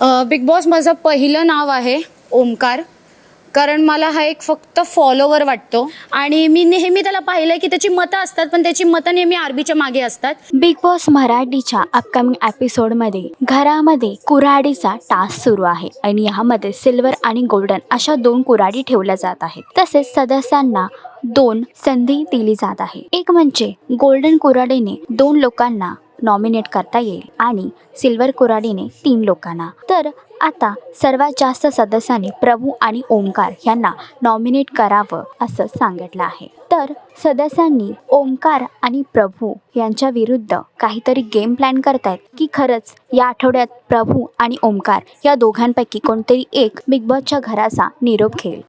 Big boss माझं पहिलं नाव आहे ओमकार कारण मला हा एक फक्त फॉलोवर वाटतो. आणि मी नेहमी त्याला पाहिलं की त्याची मतं असतात पण त्याची मतं नेहमी आरबीच्या मागे असतात. बिग बॉस मराठीच्या अपकमिंग एपिसोडमध्ये घरामध्ये कुऱ्हाडीचा टास्क सुरू आहे. आणि यामध्ये सिल्वर आणि गोल्डन अशा दोन कुऱ्हाडी ठेवल्या जात आहेत. तसेच सदस्यांना दोन संधी दिली जात आहे. एक म्हणजे गोल्डन कुऱ्हाडीने दोन लोकांना नॉमिनेट करता येईल. आणि सिल्वर कुऱ्हाडीने तीन लोकांना. तर आता सर्वात जास्त सदस्यांनी प्रभू आणि ओंकार यांना नॉमिनेट करावं असं सांगितलं आहे. तर सदस्यांनी ओंकार आणि प्रभू यांच्या विरुद्ध काहीतरी गेम प्लॅन करतायत की खरंच या आठवड्यात प्रभू आणि ओंकार या दोघांपैकी कोणतरी एक बिग बॉसच्या घराचा निरोप घेईल.